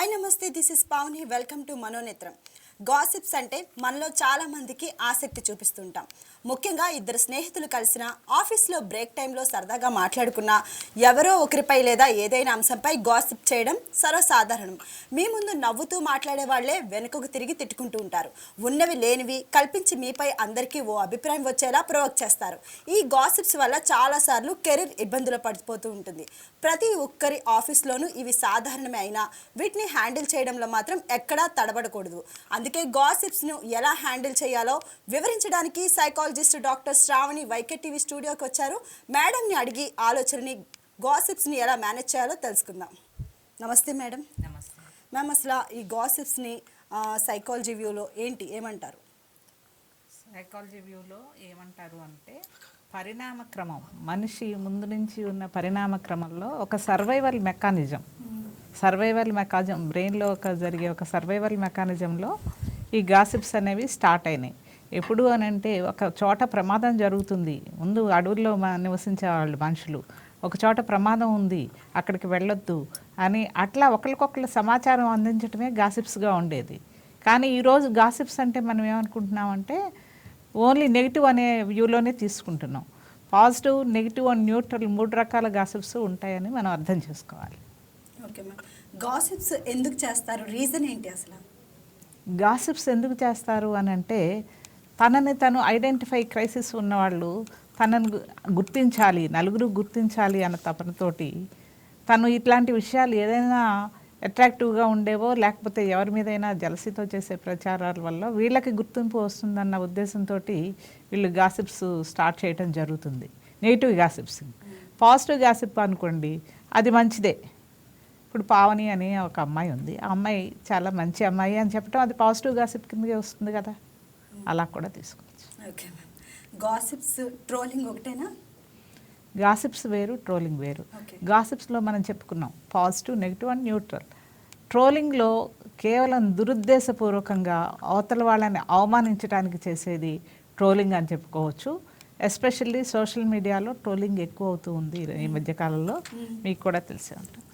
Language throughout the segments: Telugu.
హాయ్ నమస్తే this is Pavani welcome to Manonetram gossips అంటే మనలో చాలా మందికి ఆసక్తి చూపిస్తుంటాం. ముఖ్యంగా ఇద్దరు స్నేహితులు కలిసిన ఆఫీస్లో బ్రేక్ టైంలో సరదాగా మాట్లాడుకున్న ఎవరో ఒకరిపై లేదా ఏదైనా అంశంపై గాసిప్ చేయడం సర్వసాధారణం. మీ ముందు నవ్వుతూ మాట్లాడే వాళ్ళే వెనుకకు తిరిగి తిట్టుకుంటూ ఉంటారు. ఉన్నవి లేనివి కల్పించి మీపై అందరికీ ఓ అభిప్రాయం వచ్చేలా ప్రొవోక్ చేస్తారు. ఈ గాసిప్స్ వల్ల చాలాసార్లు కెరీర్ ఇబ్బందులు పడిపోతూ ఉంటుంది. ప్రతి ఒక్కరి ఆఫీస్లోనూ ఇవి సాధారణమే అయినా వీటిని హ్యాండిల్ చేయడంలో మాత్రం ఎక్కడా తడబడకూడదు. అందుకే గాసిప్స్ను ఎలా హ్యాండిల్ చేయాలో వివరించడానికి సైకాలజిస్ట్ డాక్టర్ శ్రావణి వైకెట్ టీవీ స్టూడియోకి వచ్చారు. మేడంని అడిగి ఆలోచనని గాసిప్స్ని ఎలా మేనేజ్ చేయాలో తెలుసుకుందాం. నమస్తే మేడం. నమస్తే. మ్యామ్ అసలు ఈ గాసిప్స్ని సైకాలజీ వ్యూలో ఏంటి ఏమంటారు? సైకాలజీ వ్యూలో ఏమంటారు అంటే పరిణామ క్రమం మనిషి ముందు నుంచి ఉన్న పరిణామ క్రమంలో ఒక సర్వైవల్ మెకానిజం సర్వైవల్ మెకానిజం బ్రెయిన్లో ఒక జరిగే ఒక సర్వైవల్ మెకానిజంలో ఈ గాసిప్స్ అనేవి స్టార్ట్ అయినాయి. ఎప్పుడు అని అంటే ఒక చోట ప్రమాదం జరుగుతుంది. ముందు అడవుల్లో నివసించే వాళ్ళు మనుషులు ఒక చోట ప్రమాదం ఉంది అక్కడికి వెళ్ళొద్దు అని అట్లా ఒకరికొకరు సమాచారం అందించడమే గాసిప్స్గా ఉండేది. కానీ ఈరోజు గాసిప్స్ అంటే మనం ఏమనుకుంటున్నామంటే ఓన్లీ నెగిటివ్ అనే వ్యూలోనే తీసుకుంటున్నాం. పాజిటివ్ నెగిటివ్ అండ్ న్యూట్రల్ మూడు రకాల గాసిప్స్ ఉంటాయని మనం అర్థం చేసుకోవాలి. Okay ma'am. గాసిప్స్ ఎందుకు చేస్తారు? రీజన్ ఏంటి అసలు? గాసిప్స్ ఎందుకు చేస్తారు అని అంటే తనని తను ఐడెంటిఫై క్రైసిస్ ఉన్నవాళ్ళు తనను గుర్తించాలి నలుగురు గుర్తించాలి అన్న తపనతోటి తను ఇట్లాంటి విషయాలు ఏదైనా అట్రాక్టివ్గా ఉండేవో లేకపోతే ఎవరి మీదైనా జలసితో చేసే ప్రచారాల వల్ల వీళ్ళకి గుర్తింపు వస్తుందన్న ఉద్దేశంతో వీళ్ళు గాసిప్స్ స్టార్ట్ చేయడం జరుగుతుంది. Negative gossips. పాజిటివ్ గాసిప్ అనుకోండి అది మంచిదే. ఇప్పుడు పావని అని ఒక అమ్మాయి ఉంది. ఆ అమ్మాయి చాలా మంచి అమ్మాయి అని చెప్పడం అది పాజిటివ్ గాసిప్ కిందకే వస్తుంది కదా. అలా కూడా తీసుకోవచ్చు. ఓకే గాసిప్స్ ట్రోలింగ్ ఒకటేనా? గాసిప్స్ వేరు ట్రోలింగ్ వేరు. గాసిప్స్లో మనం చెప్పుకున్నాం పాజిటివ్ నెగిటివ్ అండ్ న్యూట్రల్. ట్రోలింగ్లో కేవలం దురుద్దేశపూర్వకంగా అవతల వాళ్ళని అవమానించడానికి చేసేది ట్రోలింగ్ అని చెప్పుకోవచ్చు. ఎస్పెషల్లీ సోషల్ మీడియాలో ట్రోలింగ్ ఎక్కువ అవుతూ ఉంది ఈ మధ్యకాలంలో మీకు కూడా తెలిసే ఉంటుంది.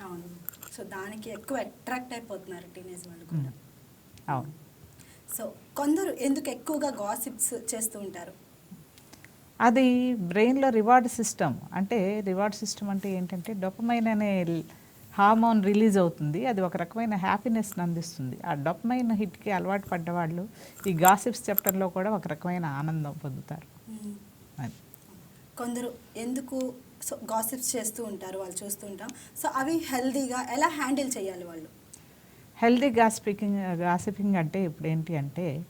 సో దానికి ఎక్కువ అట్రాక్ట్ అయిపోతున్నారు టీనేజ్ వాళ్ళు కూడా. అవును. సో కొందరు ఎందుకు ఎక్కువగా గాసిప్స్ చేస్తూ ఉంటారు? అది బ్రెయిన్లో రివార్డ్ సిస్టమ్ అంటే రివార్డ్ సిస్టమ్ అంటే ఏంటంటే డొపమైన్ అనే హార్మోన్ రిలీజ్ అవుతుంది. అది ఒక రకమైన హ్యాపీనెస్ని అందిస్తుంది. ఆ డొపమైన్ హిట్కి అలవాటు పడ్డవాళ్ళు ఈ గాసిప్స్ చెప్పడంలో కూడా ఒక రకమైన ఆనందం పొందుతారు. అది. కొందరు ఎందుకు సో గాసిప్స్ చేస్తూ ఉంటారు వాళ్ళు చూస్తూ ఉంటాం. సో అవి హెల్దీగా ఎలా హ్యాండిల్ చేయాలి వాళ్ళు? హెల్దీ గాస్పికింగ్ గాసిపింగ్ అంటే ఇప్పుడు ఏంటి అంటే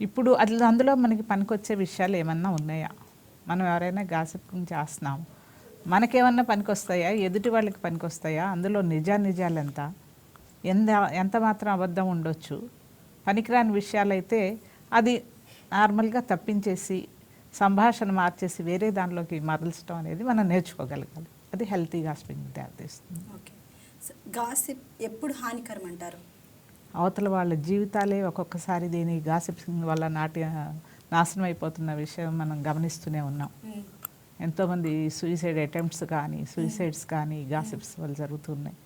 ఇప్పుడు అది అందులో మనకి పనికొచ్చే విషయాలు ఏమన్నా ఉన్నాయా? మనం ఎవరైనా గాసిపింగ్ చేస్తున్నాం. మనకేమన్నా పనికొస్తాయా? ఎదుటి వాళ్ళకి పనికొస్తాయా? అందులో నిజా నిజాలు ఎంత ఎంత ఎంత మాత్రం అబద్ధం ఉండొచ్చు? పనికిరాని విషయాలైతే అది నార్మల్గా తప్పించేసి సంభాషణ మార్చేసి వేరే దానిలోకి మరల్చడం అనేది మనం నేర్చుకోగలగాలి. అది హెల్తీ గాసిపింగ్ దారితీస్తుంది ఓకే. సో గాసిప్ ఎప్పుడు హానికరం అంటారు అవతల వాళ్ళ జీవితాలే ఒక్కొక్కసారి దీని గాసిప్సింగ్ వల్ల నాటి నాశనం అయిపోతున్న విషయం మనం గమనిస్తూనే ఉన్నాం. ఎంతోమంది సూసైడ్ అటెంప్ట్స్ కానీ సూసైడ్స్ కానీ గాసిప్స్ వల్ల జరుగుతున్నాయి.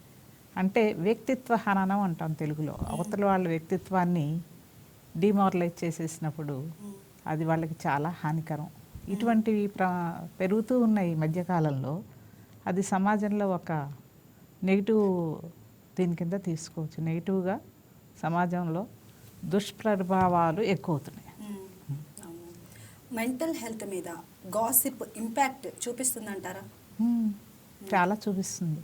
అంటే వ్యక్తిత్వ హననం అంటాం తెలుగులో. అవతల వాళ్ళ వ్యక్తిత్వాన్ని డిమారలైజ్ చేసేసినప్పుడు అది వాళ్ళకి చాలా హానికరం. ఇటువంటివి ప్ర పెరుగుతూ ఉన్నాయి ఈ మధ్యకాలంలో అది సమాజంలో ఒక నెగిటివ్ దీని కింద తీసుకోవచ్చు. నెగిటివ్గా సమాజంలో దుష్ప్రభావాలు ఎక్కువ అవుతున్నాయి మెంటల్ హెల్త్ మీద గాసిప్ ఇంపాక్ట్ చూపిస్తుందంటారా. చాలా చూపిస్తుంది.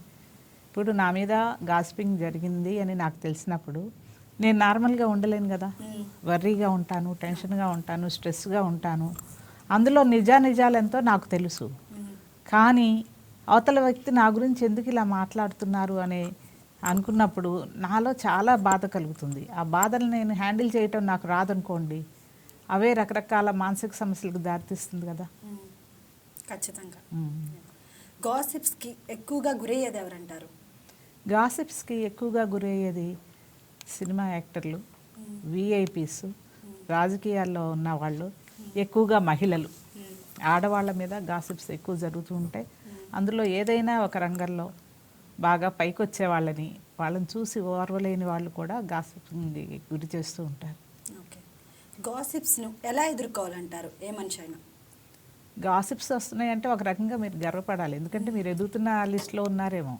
ఇప్పుడు నా మీద గాసిపింగ్ జరిగింది అని నాకు తెలిసినప్పుడు నేను నార్మల్గా ఉండలేను కదా. వర్రీగా ఉంటాను టెన్షన్గా ఉంటాను స్ట్రెస్గా ఉంటాను. అందులో నిజా నిజాలు ఎంతో నాకు తెలుసు. కానీ అవతల వ్యక్తి నా గురించి ఎందుకు ఇలా మాట్లాడుతున్నారు అని అనుకున్నప్పుడు నాలో చాలా బాధ కలుగుతుంది. ఆ బాధలు నేను హ్యాండిల్ చేయటం నాకు రాదనుకోండి. అవే రకరకాల మానసిక సమస్యలకు దారితీస్తుంది కదా. ఖచ్చితంగా. గాసిప్స్కి ఎక్కువగా గురయ్యేది ఎవరంటారు? గాసిప్స్కి ఎక్కువగా గురయ్యేది సినిమా యాక్టర్లు విఐపీస్ రాజకీయాల్లో ఉన్న వాళ్ళు ఎక్కువగా మహిళలు. ఆడవాళ్ళ మీద గాసిప్స్ ఎక్కువ జరుగుతూ ఉంటాయి. అందులో ఏదైనా ఒక రంగంలో బాగా పైకొచ్చే వాళ్ళని వాళ్ళని చూసి ఓర్వలేని వాళ్ళు కూడా గాసిపింగ్ గురి చేస్తూ ఉంటారు. ఓకే. గాసిప్స్ను ఎలా ఎదుర్కోవాలంటారు? ఏ మనిషి అయినా? గాసిప్స్ వస్తున్నాయంటే ఒక రకంగా మీరు గర్వపడాలి. ఎందుకంటే మీరు ఎదుగుతున్న లిస్ట్లో ఉన్నారేమో.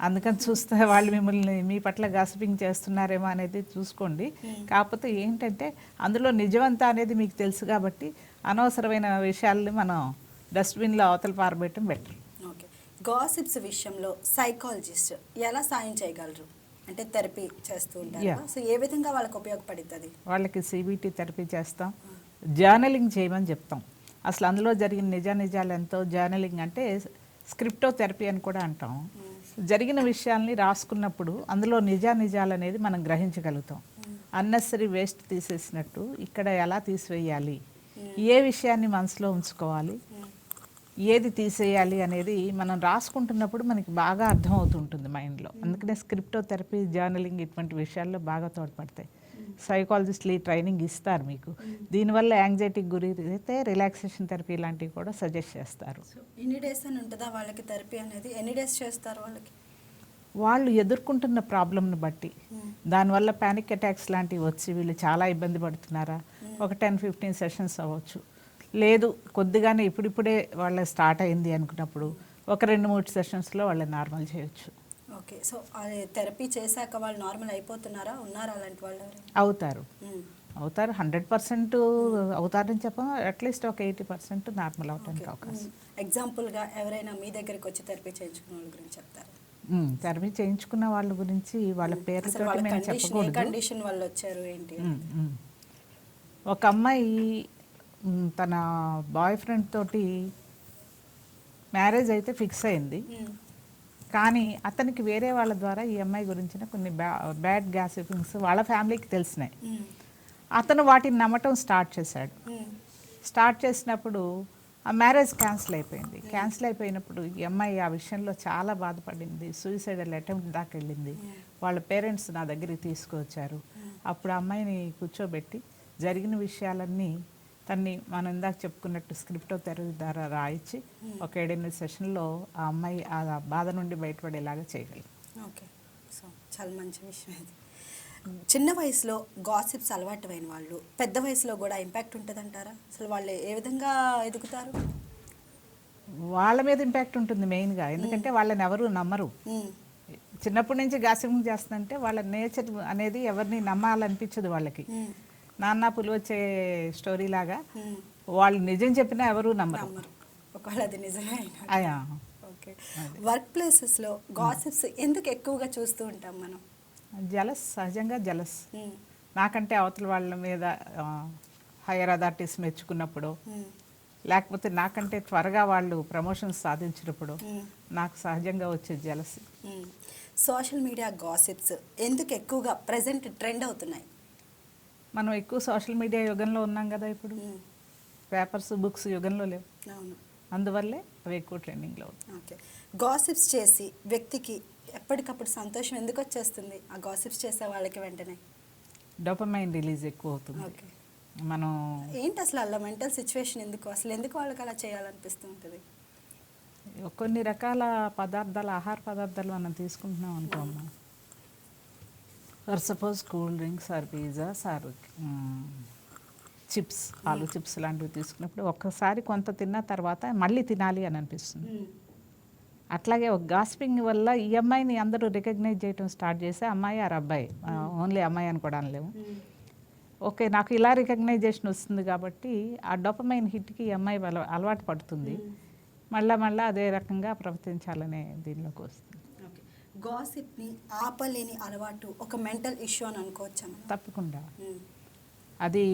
అందుకని చూస్తే వాళ్ళు మిమ్మల్ని మీ పట్ల గాసిపింగ్ చేస్తున్నారేమో అనేది చూసుకోండి. కాకపోతే ఏంటంటే అందులో నిజమంతా అనేది మీకు తెలుసు కాబట్టి అనవసరమైన విషయాల్ని మనం డస్ట్బిన్లో అవతల పారబెట్టడం బెటర్. ఓకే. గాసిప్స్ విషయంలో సైకాలజిస్ట్ ఎలా సాయం చేయగలరు? అంటే థెరపీ చేస్తూ ఉంటారు. సో ఏ విధంగా వాళ్ళకి ఉపయోగపడుతుంది వాళ్ళకి సిబిటి థెరపీ చేస్తాం. జర్నలింగ్ చేయమని చెప్తాం. అసలు అందులో జరిగిన నిజానిజాలు ఎంతో జర్నలింగ్ అంటే స్క్రిప్టో థెరపీ అని కూడా అంటాం. జరిగిన విషయాల్ని రాసుకున్నప్పుడు అందులో నిజానిజాలు అనేది మనం గ్రహించగలుగుతాం. అన్నెసరీ వేస్ట్ తీసేసినట్టు ఇక్కడ ఎలా తీసివేయాలి? ఏ విషయాన్ని మనసులో ఉంచుకోవాలి? ఏది తీసేయాలి అనేది మనం రాసుకుంటున్నప్పుడు మనకి బాగా అర్థమవుతుంటుంది మైండ్లో. అందుకనే స్క్రిప్టో థెరపీ జర్నలింగ్ ఇటువంటి విషయాల్లో బాగా తోడ్పడతాయి. సైకాలజిస్టులు ఈ ట్రైనింగ్ ఇస్తారు మీకు. దీనివల్ల యాంగ్జైటీకి గురి అయితే రిలాక్సేషన్ థెరపీ లాంటివి కూడా సజెస్ట్ చేస్తారు. ఎన్ని డేస్ అని ఉంటుందా వాళ్ళకి థెరపీ అనేది? ఎన్ని డేస్ చేస్తారు వాళ్ళకి? వాళ్ళు ఎదుర్కొంటున్న ప్రాబ్లమ్ని బట్టి. దానివల్ల ప్యానిక్ అటాక్స్ లాంటివి వచ్చి వీళ్ళు చాలా ఇబ్బంది పడుతున్నారా? ఒక టెన్ ఫిఫ్టీన్ సెషన్స్ అవ్వచ్చు. లేదు కొద్దిగానే ఇప్పుడిప్పుడే వాళ్ళ స్టార్ట్ అయింది అనుకున్నప్పుడు ఒక రెండు మూడు సెషన్స్లో వాళ్ళని నార్మల్ చేయొచ్చు. ఓకే. సో అది థెరపీ చేశాక వాళ్ళు నార్మల్ అయిపోతున్నారా? ఉన్నారా అలాంటి వాళ్ళు అవుతారు. అవుతారు. హండ్రెడ్ పర్సెంట్ అవుతారని చెప్పం. అట్లీస్ట్ ఒక ఎయిటీ పర్సెంట్ నార్మల్ అవడానికి అవకాశం. ఎగ్జాంపుల్గా ఎవరైనా మీ దగ్గరికి వచ్చి థెరపీ చేయించుకున్న వాళ్ళ గురించి చెప్తారు? థెరపీ చేయించుకున్న వాళ్ళ గురించి వాళ్ళ పేర్లతో మేము కండిషన్ ఏ చెప్పకూడదు. కండిషన్ వాళ్ళు వచ్చారు ఏంటి. ఒక అమ్మాయి తన బాయ్ ఫ్రెండ్ తోటి మ్యారేజ్ అయితే ఫిక్స్ అయింది. కానీ అతనికి వేరే వాళ్ళ ద్వారా ఈ అమ్మాయి గురించిన కొన్ని బ్యా బ్యాడ్ గ్యాసిపింగ్స్ వాళ్ళ ఫ్యామిలీకి తెలిసినాయి. అతను వాటిని నమ్మటం స్టార్ట్ చేశాడు. స్టార్ట్ చేసినప్పుడు ఆ మ్యారేజ్ క్యాన్సిల్ అయిపోయింది. క్యాన్సిల్ అయిపోయినప్పుడు ఈ అమ్మాయి ఆ విషయంలో చాలా బాధపడింది. సూసైడల్ అటెంప్ట్ దాకా వెళ్ళింది. వాళ్ళ పేరెంట్స్ నా దగ్గరికి తీసుకువచ్చారు. అప్పుడు అమ్మాయిని కూర్చోబెట్టి జరిగిన విషయాలన్నీ తన్ని మనం ఇందాక చెప్పుకున్నట్టు స్క్రిప్టో తెరవి ద్వారా రాయించి ఒక ఏడెనిమిది సెషన్లో ఆ అమ్మాయి ఆ బాధ నుండి బయటపడేలాగా చేయగలిగింది ఓకే. సో చాలా మంచి విషయం ఇది. చిన్న వయసులో గాసిప్స్ అలవాటు అయిన వాళ్ళు పెద్ద వయసులో కూడా ఇంపాక్ట్ ఉంటుందంటారా? అసలు వాళ్ళు ఏ విధంగా ఎదుగుతారు? వాళ్ళ మీద ఇంపాక్ట్ ఉంటుంది మెయిన్గా. ఎందుకంటే వాళ్ళని ఎవరు నమ్మరు. మ్మ్. చిన్నప్పటి నుంచి గాసిపింగ్ చేస్తుందంటే వాళ్ళ నేచర్ అనేది ఎవరిని నమ్మాలనిపించదు వాళ్ళకి. నాన్న పులివచ్చే స్టోరీ లాగా. వాళ్ళు నిజం చెప్పినా ఎవరు నమ్మరు ఒకవేళ అది నిజమే అయినా అయా ఓకే వర్క్ ప్లేసెస్లో గాసిప్స్ ఎందుకు ఎక్కువగా చూస్తూ ఉంటాం మనం జలస్ సహజంగా జలస్. నాకంటే అవతల వాళ్ళ మీద హైయర్ అథారిటీస్ మెచ్చుకున్నప్పుడు. లేకపోతే నాకంటే త్వరగా వాళ్ళు ప్రమోషన్స్ సాధించినప్పుడు. నాకు సహజంగా వచ్చే జలస్. సోషల్ మీడియా గాసిప్స్ ఎందుకు ఎక్కువగా ప్రజెంట్ ట్రెండ్ అవుతున్నాయి మనం ఎక్కువ సోషల్ మీడియా యుగంలో ఉన్నాం కదా ఇప్పుడు. పేపర్స్ బుక్స్ యుగంలో లేవు. అందువల్లే అవి ఎక్కువ ట్రెండింగ్లో ఓకే. గాసిప్స్ చేసి వ్యక్తికి ఎప్పటికప్పుడు సంతోషం ఎందుకు వచ్చేస్తుంది? ఆ గాసిప్స్ చేసే వాళ్ళకి వెంటనే? డోపమైన్ రిలీజ్ ఎక్కువ అవుతుంది. ఓకే. మనం ఏంటి అసలు అలా మెంటల్ సిచ్యువేషన్ ఎందుకు? అసలు ఎందుకు వాళ్ళకి అలా చేయాలనిపిస్తూ ఉంటుంది? కొన్ని రకాల పదార్థాలు ఆహార పదార్థాలు మనం తీసుకుంటున్నాం అనుకోమ్మా for suppose cool drinks or pizzas or chips ఆలు చిప్స్ లాంటివి తీసుకున్నప్పుడు ఒక్కసారి కొంత తిన్న తర్వాత మళ్ళీ తినాలి అని అనిపిస్తుంది. అట్లాగే ఒక గాస్పింగ్ వల్ల ఈ అమ్మాయిని అందరూ రికగ్నైజ్ చేయడం స్టార్ట్ చేస్తే అమ్మాయి ఆర్ అబ్బాయి ఓన్లీ అమ్మాయి అనుకోవడం లేవు ఓకే నాకు ఇలా రికగ్నైజేషన్ వస్తుంది కాబట్టి ఆ డొపమైన్ హిట్కి ఈ అమ్మాయి అల- అలవాటు పడుతుంది. మళ్ళా మళ్ళా అదే రకంగా ప్రవర్తించాలనే దీనిలోకి వస్తుంది. గాసిప్ని ఆపలేని అలవాటు ఒక మెంటల్ ఇష్యూ అని అనుకోవచ్చా? తప్పకుండా. అది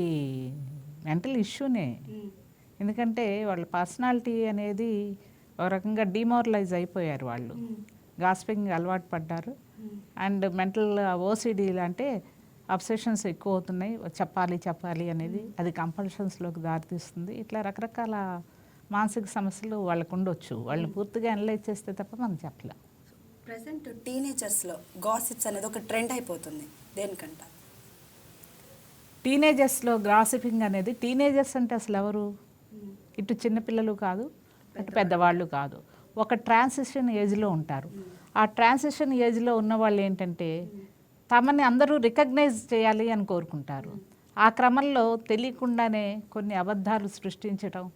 మెంటల్ ఇష్యూనే. ఎందుకంటే వాళ్ళ పర్సనాలిటీ అనేది ఒక రకంగా డిమోరలైజ్ అయిపోయారు వాళ్ళు. గాస్పింగ్ అలవాటు పడ్డారు. అండ్ మెంటల్ ఓసిడి అంటే అబ్సెషన్స్ ఎక్కువ అవుతున్నాయి చెప్పాలి చెప్పాలి అనేది అది కంపల్షన్స్లోకి దారితీస్తుంది ఇట్లా రకరకాల మానసిక సమస్యలు వాళ్ళకు ఉండొచ్చు వాళ్ళని పూర్తిగా అనలైజ్ చేస్తే తప్ప మనం చెప్పలేం ప్రజెంట్ టీనేజర్స్లో గాసిప్స్ అనేది ఒక ట్రెండ్ అయిపోతుంది దేనికంట? టీనేజర్స్లో గాసిపింగ్ అనేది టీనేజర్స్ అంటే అసలు ఎవరు? ఇటు చిన్నపిల్లలు కాదు అటు పెద్దవాళ్ళు కాదు. ఒక ట్రాన్సిషన్ ఏజ్లో ఉంటారు. ఆ ట్రాన్సిషన్ ఏజ్లో ఉన్న వాళ్ళు ఏంటంటే తమని అందరూ రికగ్నైజ్ చేయాలి అని కోరుకుంటారు. ఆ క్రమంలో తెలియకుండానే కొన్ని అబద్ధాలు సృష్టించటం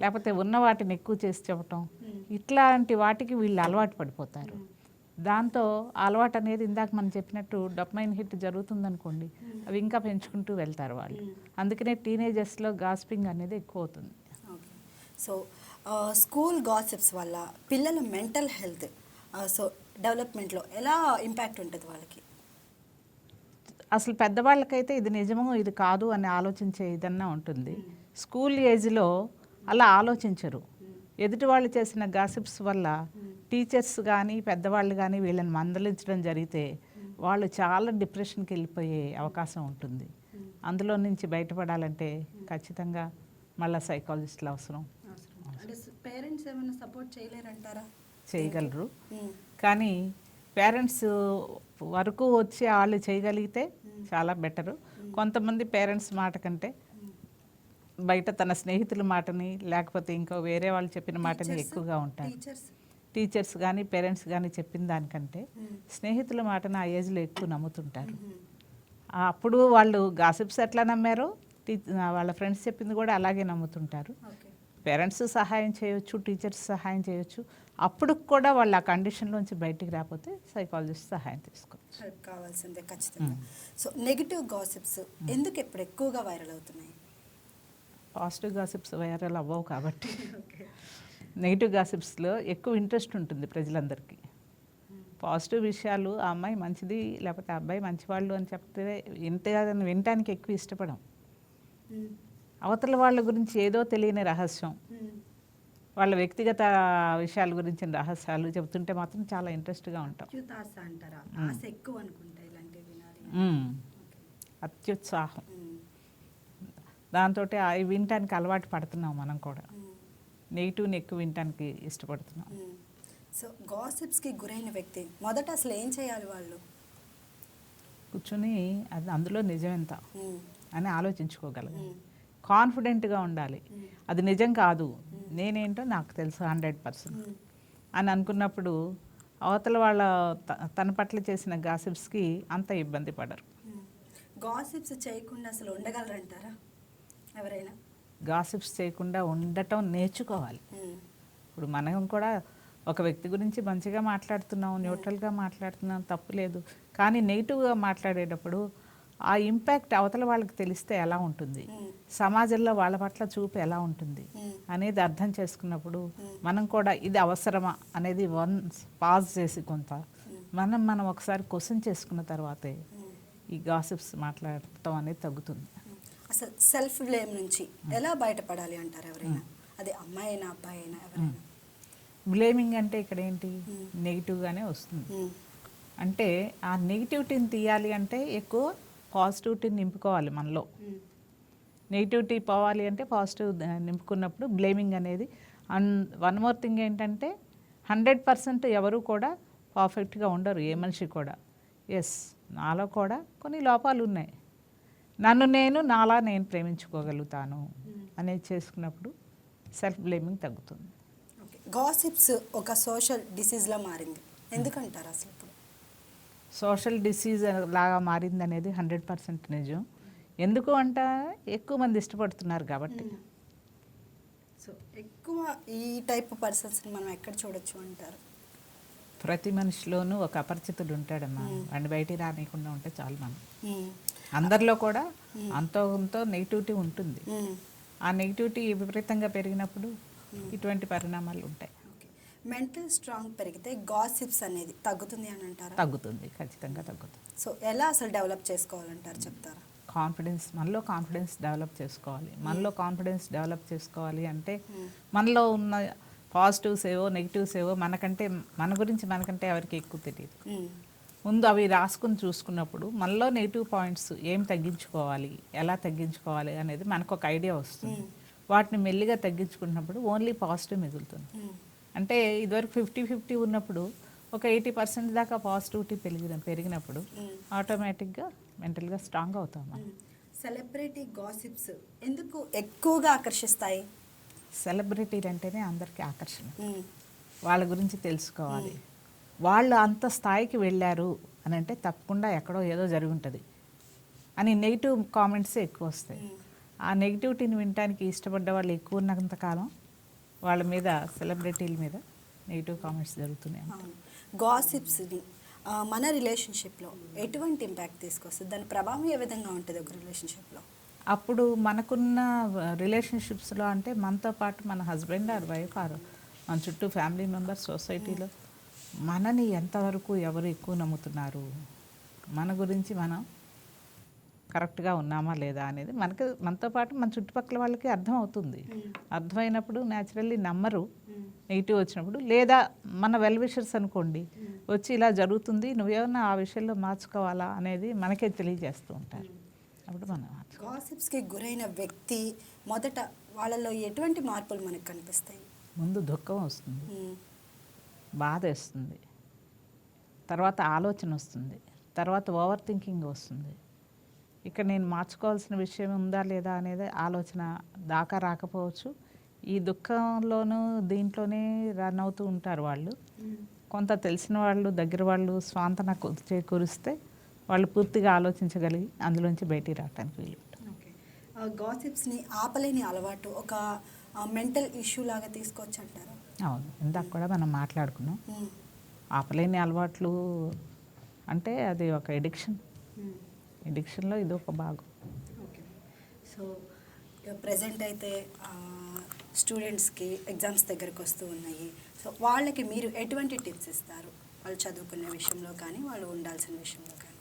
లేకపోతే ఉన్న వాటిని ఎక్కువ చేసి చెప్పటం ఇట్లాంటి వాటికి వీళ్ళు అలవాటు పడిపోతారు. దాంతో అలవాటు అనేది ఇందాక మనం చెప్పినట్టు డొపమైన్ హిట్ జరుగుతుందనుకోండి అవి ఇంకా పెంచుకుంటూ వెళ్తారు వాళ్ళు. అందుకనే టీనేజర్స్లో గాస్పింగ్ అనేది ఎక్కువ అవుతుంది సో స్కూల్ గాసిప్స్ వల్ల పిల్లల మెంటల్ హెల్త్ సో డెవలప్మెంట్లో ఎలా ఇంపాక్ట్ ఉంటుంది వాళ్ళకి? అసలు పెద్దవాళ్ళకైతే ఇది నిజమో ఇది కాదు అని ఆలోచించే ఏదన్నా ఉంటుంది. స్కూల్ ఏజ్లో అలా ఆలోచించరు. ఎదుటి వాళ్ళు చేసిన గాసిప్స్ వల్ల టీచర్స్ కానీ పెద్దవాళ్ళు కానీ వీళ్ళని మందలించడం జరిగితే వాళ్ళు చాలా డిప్రెషన్కి వెళ్ళిపోయే అవకాశం ఉంటుంది. అందులో నుంచి బయటపడాలంటే ఖచ్చితంగా మళ్ళీ సైకాలజిస్టులు అవసరం. పేరెంట్స్ ఏమైనా సపోర్ట్ చేయలేరంటారా? చేయగలరు. కానీ పేరెంట్స్ వరకు వచ్చి వాళ్ళు చేయగలిగితే చాలా బెటరు. కొంతమంది పేరెంట్స్ మాట కంటే బయట తన స్నేహితుల మాటని లేకపోతే ఇంకో వేరే వాళ్ళు చెప్పిన మాటని ఎక్కువగా ఉంటారు. టీచర్స్ కానీ పేరెంట్స్ కానీ చెప్పిన దానికంటే స్నేహితుల మాటను ఆ ఏజ్లో ఎక్కువ నమ్ముతుంటారు. అప్పుడు వాళ్ళు గాసిప్స్ ఎట్లా నమ్మారో టీ వాళ్ళ ఫ్రెండ్స్ చెప్పింది కూడా అలాగే నమ్ముతుంటారు. పేరెంట్స్ సహాయం చేయొచ్చు టీచర్స్ సహాయం చేయొచ్చు. అప్పుడు కూడా వాళ్ళు ఆ కండిషన్లోంచి బయటికి రాకపోతే సైకాలజిస్ట్ సహాయం తీసుకోవచ్చు. హెల్ప్ కావాల్సిందే ఖచ్చితంగా. సో నెగిటివ్ గాసిప్స్ ఎందుకు ఇప్పుడు ఎక్కువగా వైరల్ అవుతున్నాయి? పాజిటివ్ గాసిప్స్ వైరల్ అవ్వవు కాబట్టి. నెగిటివ్ గాసిప్స్లో ఎక్కువ ఇంట్రెస్ట్ ఉంటుంది ప్రజలందరికీ. పాజిటివ్ విషయాలు ఆ అమ్మాయి మంచిది లేకపోతే ఆ అబ్బాయి మంచివాళ్ళు అని చెప్తే వింటే వినటానికి ఎక్కువ ఇష్టపడం. అవతల వాళ్ళ గురించి ఏదో తెలియని రహస్యం. వాళ్ళ వ్యక్తిగత విషయాల గురించిన రహస్యాలు చెబుతుంటే మాత్రం చాలా ఇంట్రెస్ట్గా ఉంటాం. అత్యుత్సాహం దాంతో అవి వినటానికి అలవాటు పడుతున్నాం మనం కూడా. నెగిటివ్ని ఎక్కువ వినటానికి ఇష్టపడుతున్నాం సో గాసిప్స్కి గురైన వ్యక్తి మొదట అసలు ఏం చేయాలి వాళ్ళు? కూర్చుని అది అందులో నిజం ఎంత మ్మ్. అని ఆలోచించుకోగలగాలి. కాన్ఫిడెంట్గా ఉండాలి. అది నిజం కాదు. నేనేంటో నాకు తెలుసు హండ్రెడ్ పర్సెంట్. అని అనుకున్నప్పుడు అవతల వాళ్ళ తన పట్ల చేసిన గాసిప్స్కి అంత ఇబ్బంది పడరు. గాసిప్స్ చేయకుండా అసలు ఉండగలరంటారా? ఎవరైనా? గాసిప్స్ చేయకుండా ఉండటం నేర్చుకోవాలి. ఇప్పుడు మనం కూడా ఒక వ్యక్తి గురించి మంచిగా మాట్లాడుతున్నాం న్యూట్రల్గా మాట్లాడుతున్నాం తప్పు లేదు. కానీ నెగిటివ్గా మాట్లాడేటప్పుడు ఆ ఇంపాక్ట్ అవతల వాళ్ళకి తెలిస్తే ఎలా ఉంటుంది. సమాజంలో వాళ్ళ పట్ల చూపు ఎలా ఉంటుంది. అనేది అర్థం చేసుకున్నప్పుడు మనం కూడా ఇది అవసరమా అనేది వన్ పాజ్ చేసి కొంత మనం మనం ఒకసారి క్వశ్చన్ చేసుకున్న తర్వాతే ఈ గాసిప్స్ మాట్లాడటం అనేది తగ్గుతుంది. అసలు సెల్ఫ్ బ్లేమ్ నుంచి ఎలా బయటపడాలి అంటారు ఎవరైనా? అది అమ్మాయి అయినా అబ్బాయి అయినా ఎవరైనా బ్లేమింగ్ అంటే ఇక్కడ ఏంటి? నెగిటివ్గానే వస్తుంది. అంటే ఆ నెగిటివిటీని తీయాలి అంటే ఎక్కువ పాజిటివిటీని నింపుకోవాలి మనలో. నెగిటివిటీ పోవాలి అంటే పాజిటివ్ నింపుకున్నప్పుడు బ్లేమింగ్ అనేది అండ్ వన్ మోర్ థింగ్ ఏంటంటే హండ్రెడ్ పర్సెంట్ ఎవరు కూడా పర్ఫెక్ట్గా ఉండరు ఏ మనిషి కూడా. ఎస్ నాలో కూడా కొన్ని లోపాలు ఉన్నాయి. నన్ను నేను నాలా నేను ప్రేమించుకోగలుగుతాను అనేది చేసుకున్నప్పుడు సెల్ఫ్ బ్లేమింగ్ తగ్గుతుంది. ఓకే గాసిప్స్ ఒక సోషల్ డిసీజ్లా మారింది. ఎందుకంటారు అసలు ఇప్పుడు? సోషల్ డిసీజ్ లాగా మారింది అనేది హండ్రెడ్ పర్సెంట్ నిజం. ఎందుకు అంట ఎక్కువ మంది ఇష్టపడుతున్నారు కాబట్టి. సో ఎక్కువ ఈ టైప్ పర్సన్స్ని మనం ఎక్కడ చూడొచ్చు అంటారు? ప్రతి మనిషిలోనూ ఒక అపరిచితుడు ఉంటాడమ్మా వాడిని బయటికి రానియకుండా ఉంటే చాలు మనం. మ్మ్. అందరిలో కూడా అంతో కొంత నెగిటివిటీ ఉంటుంది. ఆ నెగిటివిటీ విపరీతంగా పెరిగినప్పుడు ఇటువంటి పరిణామాలు ఉంటాయి. మెంటల్ స్ట్రాంగ్ పెరిగితే గాసిప్స్ అనేది తగ్గుతుంది అని అంటారా? తగ్గుతుంది. ఖచ్చితంగా తగ్గుతుంది. సో ఎలా అసలు డెవలప్ చేసుకోవాలంటారు చెప్తారా? కాన్ఫిడెన్స్ మనలో కాన్ఫిడెన్స్ డెవలప్ చేసుకోవాలి. మనలో కాన్ఫిడెన్స్ డెవలప్ చేసుకోవాలి అంటే మనలో ఉన్న పాజిటివ్స్ ఏవో నెగిటివ్స్ ఏవో మనకంటే మన గురించి మనకంటే ఎవరికి ఎక్కువ తెలియదు. ముందు అవి రాసుకుని చూసుకున్నప్పుడు మనలో నెగిటివ్ పాయింట్స్ ఏం తగ్గించుకోవాలి? ఎలా తగ్గించుకోవాలి అనేది మనకు ఒక ఐడియా వస్తుంది. వాటిని మెల్లిగా తగ్గించుకున్నప్పుడు ఓన్లీ పాజిటివ్ మిగులుతుంది. మ్మ్. అంటే ఇదివరకు ఫిఫ్టీ ఫిఫ్టీ ఉన్నప్పుడు ఒక ఎయిటీ పర్సెంట్ దాకా పాజిటివిటీ పెరిగిన పెరిగినప్పుడు ఆటోమేటిక్గా మెంటల్గా స్ట్రాంగ్ అవుతాం మనం. సెలబ్రిటీ గాసిప్స్ ఎందుకు ఎక్కువగా ఆకర్షిస్తాయి? సెలబ్రిటీలు అంటేనే అందరికీ ఆకర్షణ. వాళ్ళ గురించి తెలుసుకోవాలి. వాళ్ళు అంత స్థాయికి వెళ్ళారు అని అంటే తప్పకుండా ఎక్కడో ఏదో జరిగి ఉంటుంది. అని నెగిటివ్ కామెంట్సే ఎక్కువ వస్తాయి. ఆ నెగిటివిటీని వినటానికి ఇష్టపడ్డ వాళ్ళు ఎక్కువ ఉన్నంతకాలం వాళ్ళ మీద సెలబ్రిటీల మీద నెగిటివ్ కామెంట్స్ జరుగుతున్నాయి గాసిప్స్ని మన రిలేషన్షిప్లో ఎటువంటి ఇంపాక్ట్ తీసుకొస్తుంది? దాని ప్రభావం ఏ విధంగా ఉంటుంది ఒక రిలేషన్షిప్లో అప్పుడు మనకున్న రిలేషన్షిప్స్లో అంటే మనతో పాటు మన హస్బెండ్ ఆర్ వైఫ్ ఆర్ మన చుట్టూ ఫ్యామిలీ మెంబర్స్ సొసైటీలో మనని ఎంతవరకు ఎవరు ఎక్కువ నమ్ముతున్నారు? మన గురించి మనం కరెక్ట్గా ఉన్నామా లేదా అనేది మనకి మనతో పాటు మన చుట్టుపక్కల వాళ్ళకి అర్థం అవుతుంది అర్థమైనప్పుడు న్యాచురల్లీ నమ్మరు. నెగిటివ్ వచ్చినప్పుడు లేదా మన వెల్ విషర్స్ అనుకోండి వచ్చి ఇలా జరుగుతుంది నువ్వేమన్నా ఆ విషయంలో మార్చుకోవాలా అనేది మనకే తెలియజేస్తూ ఉంటారు. అప్పుడు మనం. గాసిప్స్కి గురైన వ్యక్తి మొదట వాళ్ళలో ఎటువంటి మార్పులు మనకు కనిపిస్తాయి? ముందు దుఃఖం వస్తుంది. బాధ వేస్తుంది. తర్వాత ఆలోచన వస్తుంది. తర్వాత ఓవర్ థింకింగ్ వస్తుంది. ఇక్కడ నేను మార్చుకోవాల్సిన విషయం ఉందా లేదా అనేది ఆలోచన దాకా రాకపోవచ్చు. ఈ దుఃఖంలోనూ దీంట్లోనే రన్ అవుతూ ఉంటారు వాళ్ళు. కొంత తెలిసిన వాళ్ళు దగ్గర వాళ్ళు స్వాంతన చేకూరిస్తే వాళ్ళు పూర్తిగా ఆలోచించగలిగి అందులోంచి బయటికి రావడానికి వీలు గాసిప్స్ని ఆపలేని అలవాటు ఒక మెంటల్ ఇష్యూ లాగా తీసుకోవచ్చు అంటారా? అవును. ఇందాక కూడా మనం మాట్లాడుకున్నాం. ఆపలేని అలవాట్లు అంటే అది ఒక ఎడిక్షన్. ఎడిక్షన్లో ఇది ఒక భాగం. ఓకే. సో ప్రజెంట్ అయితే స్టూడెంట్స్కి ఎగ్జామ్స్ దగ్గరకు వస్తూ ఉన్నాయి. సో వాళ్ళకి మీరు ఎటువంటి టిప్స్ ఇస్తారు? వాళ్ళు చదువుకునే విషయంలో కానీ వాళ్ళు ఉండాల్సిన విషయంలో కానీ.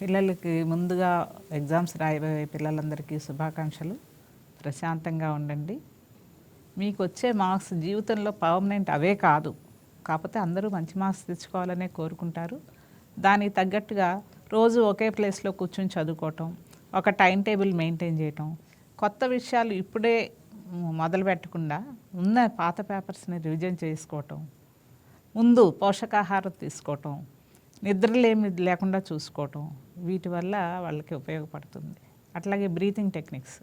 పిల్లలకి ముందుగా ఎగ్జామ్స్ రాయబోయే పిల్లలందరికీ శుభాకాంక్షలు. ప్రశాంతంగా ఉండండి. మీకు వచ్చే మార్క్స్ జీవితంలో పర్మనెంట్ అవే కాదు. కాకపోతే అందరూ మంచి మార్క్స్ తెచ్చుకోవాలనే కోరుకుంటారు. దానికి తగ్గట్టుగా రోజు ఒకే ప్లేస్లో కూర్చొని చదువుకోవటం ఒక టైం టేబుల్ మెయింటైన్ చేయటం కొత్త విషయాలు ఇప్పుడే మొదలు పెట్టకుండా ఉన్న పాత పేపర్స్ని రివిజన్ చేసుకోవటం ముందు పోషకాహారం తీసుకోవటం నిద్రలేమి లేకుండా చూసుకోవటం వీటి వల్ల వాళ్ళకి ఉపయోగపడుతుంది. అట్లాగే బ్రీతింగ్ టెక్నిక్స్.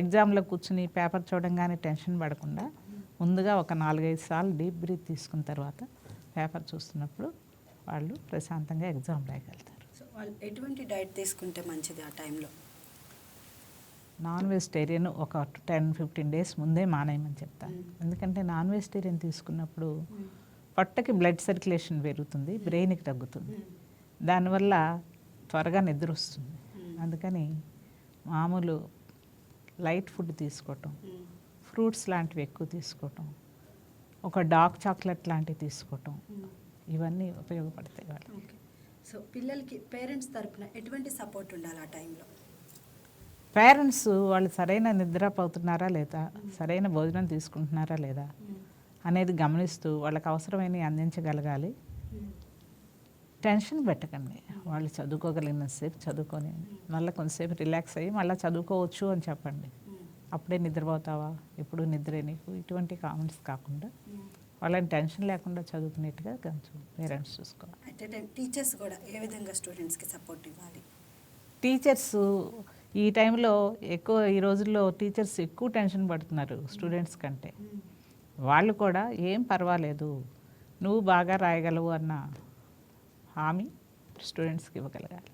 ఎగ్జామ్లో కూర్చుని పేపర్ చూడంగానే టెన్షన్ పడకుండా ముందుగా ఒక నాలుగైదు సార్లు డీప్ బ్రీత్ తీసుకున్న తర్వాత పేపర్ చూస్తున్నప్పుడు వాళ్ళు ప్రశాంతంగా ఎగ్జామ్ రాయగలుగుతారు. సో వాళ్ళు ఎటువంటి డైట్ తీసుకుంటే మంచిది ఆ టైంలో? నాన్ వెజిటేరియన్ ఒక టెన్ ఫిఫ్టీన్ డేస్ ముందే మానేయమని చెప్తాను. ఎందుకంటే నాన్ వెజిటేరియన్ తీసుకున్నప్పుడు పొట్టకి బ్లడ్ సర్క్యులేషన్ పెరుగుతుంది బ్రెయిన్కి తగ్గుతుంది. దానివల్ల త్వరగా నిద్ర వస్తుంది. అందుకని మామూలు లైట్ ఫుడ్ తీసుకోవటం. ఫ్రూట్స్ లాంటివి ఎక్కువ తీసుకోవటం. ఒక డార్క్ చాక్లెట్ లాంటివి తీసుకోవటం. ఇవన్నీ ఉపయోగపడతాయి వాళ్ళు ఓకే. సో పిల్లలకి పేరెంట్స్ తరపున ఎటువంటి సపోర్ట్ ఉండాలి ఆ టైంలో? పేరెంట్స్ వాళ్ళు సరైన నిద్ర పోతున్నారా లేదా? సరైన భోజనం తీసుకుంటున్నారా లేదా? అనేది గమనిస్తూ వాళ్ళకి అవసరమైనవి అందించగలగాలి. టెన్షన్ పెట్టకండి. వాళ్ళు చదువుకోగలిగినంతసేపు చదువుకొని మళ్ళీ కొంతసేపు రిలాక్స్ అయ్యి మళ్ళీ చదువుకోవచ్చు అని చెప్పండి. అప్పుడే నిద్రపోతావా? ఇప్పుడు నిద్రే నీకు? ఇటువంటి కామెంట్స్ కాకుండా వాళ్ళని టెన్షన్ లేకుండా చదువుకునేట్టుగా కొంచెం పేరెంట్స్ చూసుకోవాలి. అట్ టీచర్స్ కూడా ఏ విధంగా స్టూడెంట్స్కి సపోర్ట్ ఇవ్వాలి? టీచర్స్ ఈ టైంలో ఎక్కువ ఈ రోజుల్లో టీచర్స్ ఎక్కువ టెన్షన్ పడుతున్నారు స్టూడెంట్స్ కంటే. వాళ్ళు కూడా ఏం పర్వాలేదు నువ్వు బాగా రాయగలవు అన్న హామీ స్టూడెంట్స్కి ఇవ్వగలగాలి.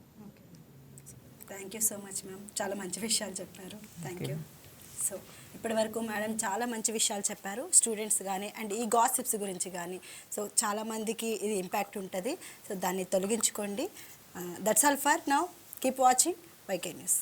Thank you so much ma'am చాలా మంచి విషయాలు చెప్పారు. థ్యాంక్ యూ సో ఇప్పటి వరకు మేడం చాలా మంచి విషయాలు చెప్పారు స్టూడెంట్స్ కానీ అండ్ ఈ గాసిప్స్ గురించి కానీ సో చాలామందికి ఇది ఇంపాక్ట్ ఉంటుంది. సో దాన్ని తొలగించుకోండి. That's all for now keep watching YK news